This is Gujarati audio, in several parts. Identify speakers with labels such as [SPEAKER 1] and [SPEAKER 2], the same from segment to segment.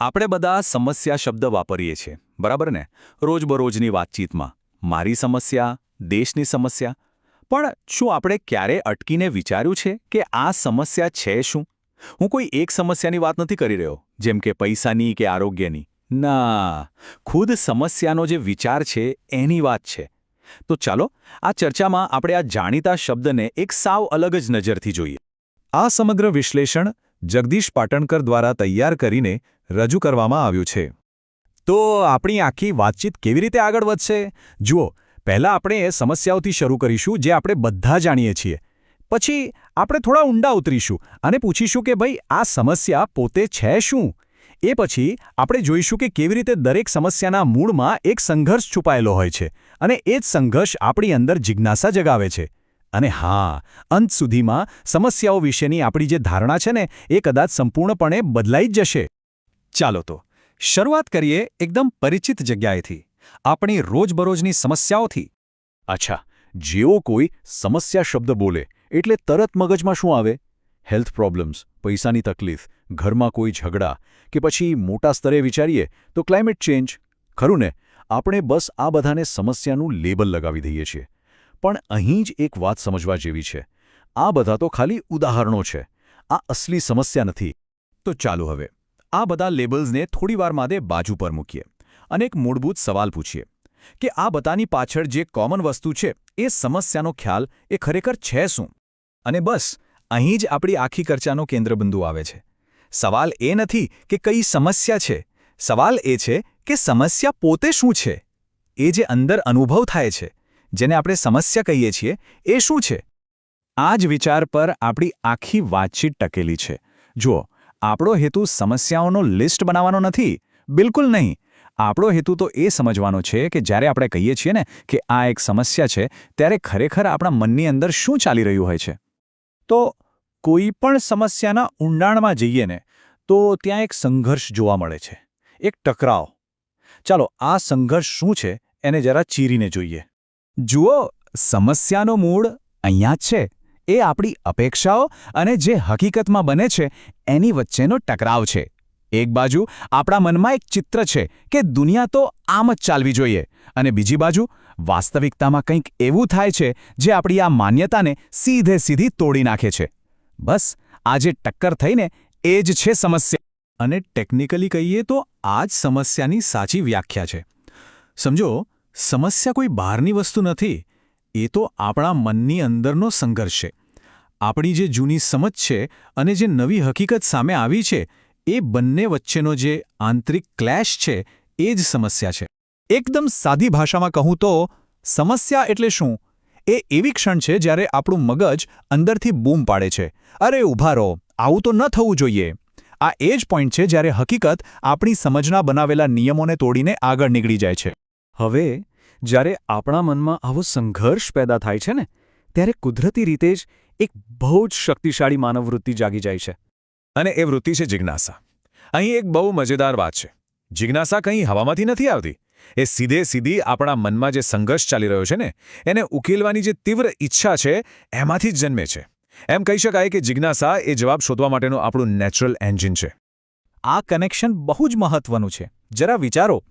[SPEAKER 1] આપણે બધા સમસ્યા શબ્દ વાપરીએ છીએ, બરાબર ને? રોજબરોજની વાતચીતમાં. મારી સમસ્યા, દેશની સમસ્યા. પણ શું આપણે ક્યારે અટકીને વિચાર્યું છે કે આ સમસ્યા છે શું? હું કોઈ એક સમસ્યાની વાત નથી કરી રહ્યો, જેમ કે પૈસાની કે આરોગ્યની. ના, ખુદ સમસ્યાનો જે વિચાર છે એની વાત છે. તો ચાલો, આ ચર્ચામાં આપણે આ જાણીતા શબ્દને એક સાવ અલગ જ નજરથી જોઈએ.
[SPEAKER 2] આ સમગ્ર વિશ્લેષણ જગદીશ પાટણકર દ્વારા તૈયાર કરીને રજૂ કરવામાં આવ્યું છે. તો આપણી આખી વાતચીત કેવી રીતે આગળ વધશે? જુઓ, પહેલાં આપણે એ સમસ્યાઓથી શરૂ કરીશું જે આપણે બધા જાણીએ છીએ. પછી આપણે થોડા ઊંડા ઉતરીશું અને પૂછીશું કે ભાઈ, આ સમસ્યા પોતે છે શું? એ પછી આપણે જોઈશું કે કેવી રીતે દરેક સમસ્યાના મૂળમાં એક સંઘર્ષ છુપાયેલો હોય છે અને એ જ સંઘર્ષ આપણી અંદર જિજ્ઞાસા જગાવે છે. અને હા, અંત સુધીમાં સમસ્યાઓ વિશેની આપણી જે ધારણા છે ને, એ કદાચ સંપૂર્ણપણે બદલાઈ જ જશે. ચાલો તો, શરૂઆત કરીએ એકદમ પરિચિત જગ્યાએથી, આપણી રોજબરોજની સમસ્યાઓથી. અચ્છા જેવો કોઈ સમસ્યા શબ્દ બોલે, એટલે તરત મગજમાં શું આવે? હેલ્થ પ્રોબ્લેમ્સ, પૈસાની તકલીફ, ઘરમાં કોઈ ઝઘડા, કે પછી મોટા સ્તરે વિચારીએ તો ક્લાઇમેટ ચેન્જ. ખરું ને? આપણે બસ આ બધાને સમસ્યાનું લેબલ લગાવી દઈએ છીએ. પણ અહીં જ એક વાત સમજવા જેવી છે. આ બધા તો ખાલી ઉદાહરણો છે. આ અસલી સમસ્યા નથી. તો ચાલો હવે. આ બધા લેબલ્સને થોડીવાર માટે બાજુ પર મૂકીએ અને એક મૂળભૂત સવાલ પૂછીએ કે આ બધાની પાછળ જે કોમન વસ્તુ છે, એ સમસ્યાનો ખ્યાલ એ ખરેખર છે શું? અને બસ, અહીં જ આપણી આખી ચર્ચાનો કેન્દ્રબિંદુ આવે છે. સવાલ એ નથી કે કઈ સમસ્યા છે. સવાલ એ છે કે સમસ્યા પોતે શું છે? એ જે અંદર અનુભવ થાય છે, જેને આપણે સમસ્યા કહીએ છીએ, એ શું છે? આ જ વિચાર પર આપણી આખી વાતચીત ટકેલી છે. જુઓ આપણો હેતુ સમસ્યાઓનો લિસ્ટ બનાવવાનો નથી. બિલકુલ નહીં. આપણો હેતુ તો એ સમજવાનો છે કે જ્યારે આપણે કહીએ છીએ ને કે આ એક સમસ્યા છે, ત્યારે ખરેખર આપણા મનની અંદર શું ચાલી રહ્યું હોય છે? તો કોઈ પણ સમસ્યાના ઊંડાણમાં જઈએ ને, તો ત્યાં એક સંઘર્ષ જોવા મળે છે. એક ટકરાવ. ચાલો, આ સંઘર્ષ શું છે? એને જરા ચીરીને જોઈએ. જુઓ, સમસ્યાનો મૂળ અહીંયા જ છે. એ આપણી અપેક્ષાઓ અને જે હકીકતમાં બને છે, એની વચ્ચેનો ટકરાવ છે. એક બાજુ આપણા મનમાં એક ચિત્ર છે કે દુનિયા તો આમ જ ચાલવી જોઈએ અને બીજી બાજુ વાસ્તવિકતામાં કંઈક એવું થાય છે જે આપણી આ માન્યતાને સીધે સીધી તોડી નાખે છે. બસ આ જે ટક્કર થઈને એ જ છે સમસ્યા. અને ટેકનિકલી કહીએ તો આ જ સમસ્યાની સાચી વ્યાખ્યા છે. સમજો, સમસ્યા કોઈ બહારની વસ્તુ નથી, એ તો આપણા મનની અંદરનો સંઘર્ષ છે. આપણી જે જૂની સમજ છે અને જે નવી હકીકત સામે આવી છે, એ બંને વચ્ચેનો જે આંતરિક ક્લેશ છે, એ જ સમસ્યા છે. એકદમ સાદી ભાષામાં કહું તો, સમસ્યા એટલે શું? એ એવી ક્ષણ છે જ્યારે આપણું મગજ અંદરથી બૂમ પાડે છે. અરે, ઊભા રહો, આવું તો ન થવું જોઈએ. આ એ જ પોઈન્ટ છે જ્યારે હકીકત આપણી સમજના બનાવેલા નિયમોને તોડીને આગળ નીકળી જાય છે. હવે, જ્યારે આપણા મનમાં આવો સંઘર્ષ પેદા થાય છે ને, ત્યારે કુદરતી રીતે જ એક બહુ જ શક્તિશાળી માનવવૃત્તિ જાગી જાય છે. અને એ વૃત્તિ છે જિજ્ઞાસા. અહીં એક બહુ મજેદાર વાત છે. જિજ્ઞાસા કંઈ હવામાંથી નથી આવતી. એ સીધે સીધી આપણા મનમાં જે સંઘર્ષ ચાલી રહ્યો છે ને એને ઉકેલવાની જે તીવ્ર ઈચ્છા છે એમાંથી જ જન્મે છે. એમ કહી શકાય કે જિજ્ઞાસા એ જવાબ શોધવા માટેનું આપણું નેચરલ એન્જિન છે. આ કનેક્શન બહુ જ મહત્વનું છે. જરા વિચારો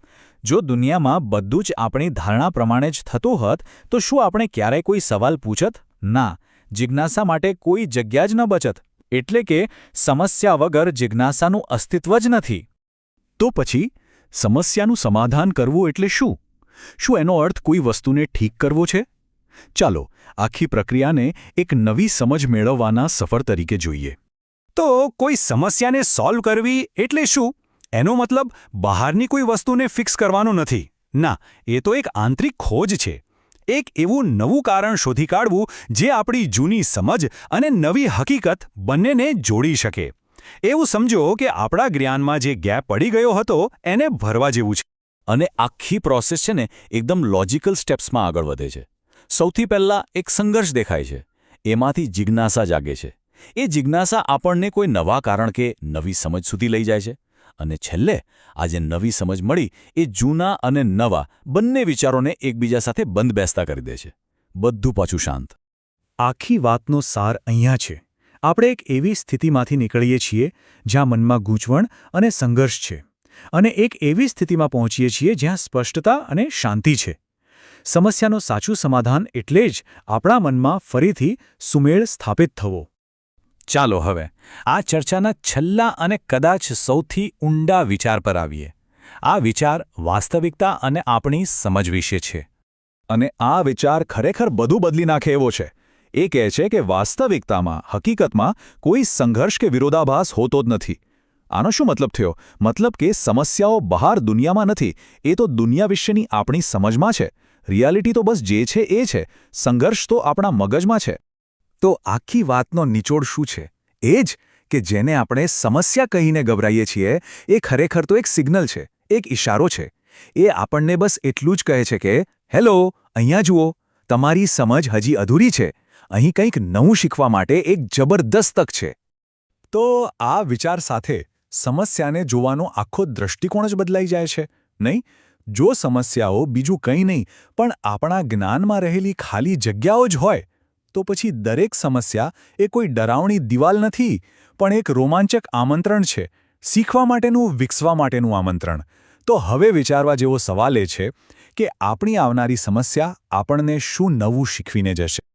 [SPEAKER 2] જો દુનિયામાં બધું જ આપણી ધારણા પ્રમાણે જ થતું હોત તો શું આપણે ક્યારેય કોઈ સવાલ પૂછત? ના. જિજ્ઞાસા માટે કોઈ જગ્યા જ ન બચત, એટલે કે સમસ્યા વગર જિજ્ઞાસાનું અસ્તિત્વ જ નથી. તો પછી, સમસ્યાનું સમાધાન કરવું એટલે શું? શું એનો અર્થ કોઈ વસ્તુને ઠીક કરવો છે? ચાલો, આખી પ્રક્રિયાને એક નવી સમજ મેળવવાના સફર તરીકે જોઈએ. તો કોઈ સમસ્યાને સોલ્વ કરવી એટલે શું? એનો મતલબ બહારની કોઈ વસ્તુને ફિક્સ કરવાનો નથી. ના, એ તો એક આંતરિક ખોજ છે. એક એવું નવું કારણ શોધી કાઢવું જે આપણી જૂની સમજ અને નવી હકીકત બંનેને જોડી શકે. એવું સમજો કે આપણા જ્ઞાનમાં જે ગેપ પડી ગયો હતો એને ભરવા જેવું છે. અને આખી પ્રોસેસ છે ને એકદમ લોજિકલ સ્ટેપ્સમાં આગળ વધે છે. સૌથી પહેલાં એક સંઘર્ષ દેખાય છે. એમાંથી જિજ્ઞાસા જાગે છે. એ જિજ્ઞાસા આપણને કોઈ નવા કારણ કે નવી સમજ સુધી લઈ જાય છે. અને છેલ્લે આજે નવી સમજ મળી એ જૂના અને નવા બંને વિચારોને એકબીજા સાથે બંધ બેસતા કરી દે છે. બધું પાછું શાંત. આખી વાતનો સાર અહીંયા છે. આપણે એક એવી સ્થિતિમાંથી નીકળીએ છીએ જ્યાં મનમાં ગૂંચવણ અને સંઘર્ષ છે
[SPEAKER 3] અને એક એવી સ્થિતિમાં પહોંચીએ છીએ જ્યાં સ્પષ્ટતા અને શાંતિ છે. સમસ્યાનું સાચું સમાધાન એટલે જ આપણા મનમાં ફરીથી સુમેળ સ્થાપિત થવો.
[SPEAKER 2] ચાલો હવે આ ચર્ચાના છેલ્લા અને કદાચ સૌથી ઊંડા વિચાર પર આવીએ. આ વિચાર વાસ્તવિકતા અને આપણી સમજ વિશે છે.
[SPEAKER 1] અને આ વિચાર ખરેખર બધું બદલી નાખે એવો છે. એ કહે છે કે વાસ્તવિકતામાં, હકીકતમાં કોઈ સંઘર્ષ કે વિરોધાભાસ હોતો જ નથી. આનો શું મતલબ થયો? મતલબ કે સમસ્યાઓ બહાર દુનિયામાં નથી, એ તો દુનિયા વિશેની આપણી સમજમાં છે. રિયાલિટી તો બસ જે છે એ છે. સંઘર્ષ તો આપણા મગજમાં છે.
[SPEAKER 2] તો આખી વાતનો નિચોડ શું છે? એ જ કે જેને આપણે સમસ્યા કહીને ગભરાઈએ છીએ, એ ખરેખર તો એક સિગ્નલ છે, એક ઇશારો છે. એ આપણને બસ એટલું જ કહે છે કે, હેલો, અહીંયા જુઓ, તમારી સમજ હજી અધૂરી છે. અહીં કંઈક નવું શીખવા માટે એક જબરદસ્ત તક છે. તો આ વિચાર સાથે સમસ્યાને જોવાનો આખો દૃષ્ટિકોણ જ બદલાઈ જાય છે, નહીં? જો સમસ્યાઓ બીજું કંઈ નહીં, પણ આપણા જ્ઞાનમાં રહેલી ખાલી જગ્યાઓ જ હોય તો પછી દરેક સમસ્યા એ કોઈ ડરાવણી દિવાલ નથી, પણ એક રોમાંચક આમંત્રણ છે, શીખવા માટેનું, વિકસવા માટેનું આમંત્રણ. તો હવે વિચારવા જેવો સવાલ એ છે કે આપણી આવનારી સમસ્યા આપણને શું નવું શીખવીને જશે?